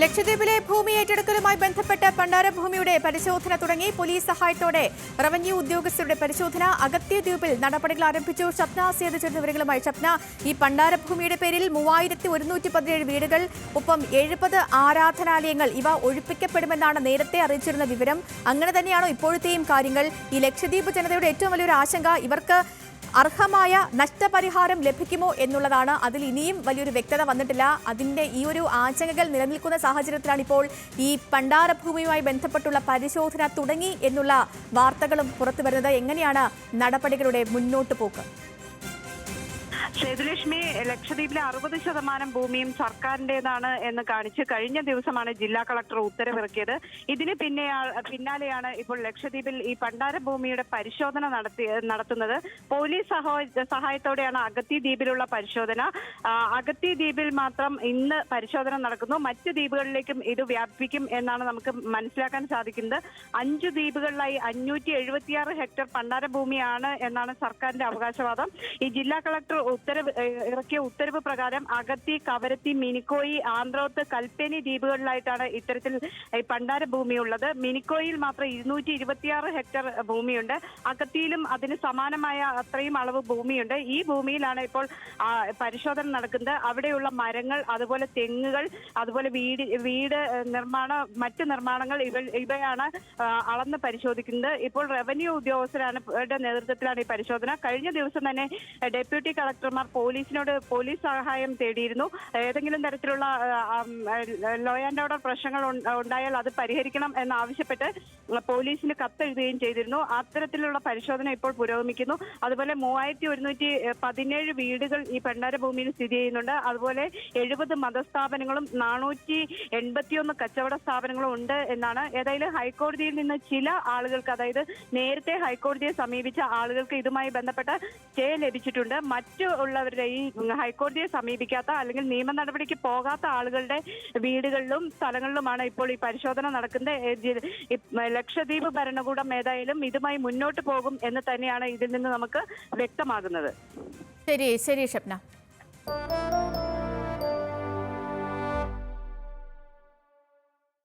ലക്ഷദ്വീപിലെ ഭൂമി ഏറ്റെടുക്കലുമായി ബന്ധപ്പെട്ട് പണ്ടാരഭൂമിയുടെ പരിശോധന തുടങ്ങി. പോലീസ് സഹായത്തോടെ റവന്യൂ ഉദ്യോഗസ്ഥരുടെ പരിശോധന അഗത്യ ദ്വീപിൽ നടപടികൾ ആരംഭിച്ചു. ഷപ്ന സേത് ചേർന്ന വിവരങ്ങളുമായി ഷപ്ന. ഈ പണ്ടാരഭൂമിയുടെ പേരിൽ മൂവായിരത്തി ഒരുന്നൂറ്റി പതിനേഴ് വീടുകൾ ഒപ്പം എഴുപത് ആരാധനാലയങ്ങൾ ഇവ ഒഴിപ്പിക്കപ്പെടുമെന്നാണ് നേരത്തെ അറിയിച്ചിരുന്ന വിവരം. അങ്ങനെ തന്നെയാണോ ഇപ്പോഴത്തെയും കാര്യങ്ങൾ? ഈ ലക്ഷദ്വീപ് ജനതയുടെ ഏറ്റവും വലിയൊരു ആശങ്ക ഇവർക്ക് അർഹമായ നഷ്ടപരിഹാരം ലഭിക്കുമോ എന്നുള്ളതാണ്. അതിൽ ഇനിയും വലിയൊരു വ്യക്തത വന്നിട്ടില്ല. അതിന്റെ ഈ ഒരു ആശങ്കകൾ നിലനിൽക്കുന്ന സാഹചര്യത്തിലാണ് ഇപ്പോൾ ഈ പണ്ടാരഭൂമിയുമായി ബന്ധപ്പെട്ടുള്ള പരിശോധന തുടങ്ങി എന്നുള്ള വാർത്തകളും പുറത്തു വരുന്നത് എങ്ങനെയാണ് നടപടികളുടെ മുന്നോട്ട് പോക്ക് സേതുലക്ഷ്മി ലക്ഷദ്വീപിലെ അറുപത് ശതമാനം ഭൂമിയും സർക്കാരിന്റേതാണ് എന്ന് കാണിച്ച് കഴിഞ്ഞ ദിവസമാണ് ജില്ലാ കളക്ടർ ഉത്തരവിറക്കിയത്. ഇതിന് പിന്നെ പിന്നാലെയാണ് ഇപ്പോൾ ലക്ഷദ്വീപിൽ ഈ പണ്ടാര ഭൂമിയുടെ പരിശോധന നടത്തി നടത്തുന്നത്. പോലീസ് സഹായ സഹായത്തോടെയാണ് അഗത്തി ദ്വീപിലുള്ള പരിശോധന. അഗത്തി ദ്വീപിൽ മാത്രം ഇന്ന് പരിശോധന നടക്കുന്നു. മറ്റ് ദ്വീപുകളിലേക്കും ഇത് വ്യാപിക്കും എന്നാണ് നമുക്ക് മനസ്സിലാക്കാൻ സാധിക്കുന്നത്. അഞ്ചു ദ്വീപുകളിലായി അഞ്ഞൂറ്റി ഹെക്ടർ പണ്ടാര ഭൂമിയാണ് എന്നാണ് സർക്കാരിന്റെ അവകാശവാദം. ഈ ജില്ലാ കളക്ടർ ഉത്തരവ് ഇറക്കിയ ഉത്തരവ് പ്രകാരം അഗത്തി കവരത്തി മിനിക്കോയി ആന്ത്രോത്ത് കൽപ്പേനി ദ്വീപുകളിലായിട്ടാണ് ഇത്തരത്തിൽ പണ്ടാര ഭൂമിയുള്ളത്. മിനിക്കോയിൽ മാത്രം ഇരുന്നൂറ്റി ഇരുപത്തിയാറ് ഹെക്ടർ ഭൂമിയുണ്ട്. അഗത്തിയിലും അതിന് സമാനമായ അത്രയും അളവ് ഭൂമിയുണ്ട്. ഈ ഭൂമിയിലാണ് ഇപ്പോൾ പരിശോധന നടക്കുന്നത്. അവിടെയുള്ള മരങ്ങൾ അതുപോലെ തെങ്ങുകൾ അതുപോലെ വീട് വീട് നിർമ്മാണ മറ്റ് നിർമ്മാണങ്ങൾ ഇവ ഇവയാണ് അളന്ന് പരിശോധിക്കുന്നത്. ഇപ്പോൾ റവന്യൂ ഉദ്യോഗസ്ഥരാണ് നേതൃത്വത്തിലാണ് ഈ പരിശോധന. കഴിഞ്ഞ ദിവസം തന്നെ ഡെപ്യൂട്ടി ഡെപ്യൂട്ടി കളക്ടർമാർ പോലീസിനോട് പോലീസ് സഹായം തേടിയിരുന്നു. ഏതെങ്കിലും തരത്തിലുള്ള ലോ ആൻഡ് ഓർഡർ പ്രശ്നങ്ങൾ ഉണ്ടായാൽ അത് പരിഹരിക്കണം എന്നാവശ്യപ്പെട്ട് പോലീസിന് കത്തെഴുതുകയും ചെയ്തിരുന്നു. അത്തരത്തിലുള്ള പരിശോധന ഇപ്പോൾ പുരോഗമിക്കുന്നു. അതുപോലെ മൂവായിരത്തി ഒരുന്നൂറ്റി പതിനേഴ് വീടുകൾ ഈ പെണ്ണാര ഭൂമിയിൽ സ്ഥിതി ചെയ്യുന്നുണ്ട്. അതുപോലെ എഴുപത് മതസ്ഥാപനങ്ങളും നാനൂറ്റി എൺപത്തിയൊന്ന് കച്ചവട സ്ഥാപനങ്ങളും ഉണ്ട് എന്നാണ്. ഏതായാലും ഹൈക്കോടതിയിൽ നിന്ന് ചില ആളുകൾക്ക് അതായത് നേരത്തെ ഹൈക്കോടതിയെ സമീപിച്ച ആളുകൾക്ക് ഇതുമായി ബന്ധപ്പെട്ട സ്റ്റേ ലഭിച്ചിട്ടുണ്ട്. മറ്റു ഉള്ളവരുടെ ഈ ഹൈക്കോടതിയെ സമീപിക്കാത്ത അല്ലെങ്കിൽ നിയമ നടപടിക്ക് പോകാത്ത ആളുകളുടെ വീടുകളിലും സ്ഥലങ്ങളിലുമാണ് ഇപ്പോൾ ഈ പരിശോധന നടക്കുന്നത്. ലക്ഷദ്വീപ് ഭരണകൂടം ഏതായാലും ഇതുമായി മുന്നോട്ട് പോകും എന്ന് തന്നെയാണ് ഇതിൽ നിന്ന് നമുക്ക് വ്യക്തമാകുന്നത്. ശരി ശരി ഷപ്ന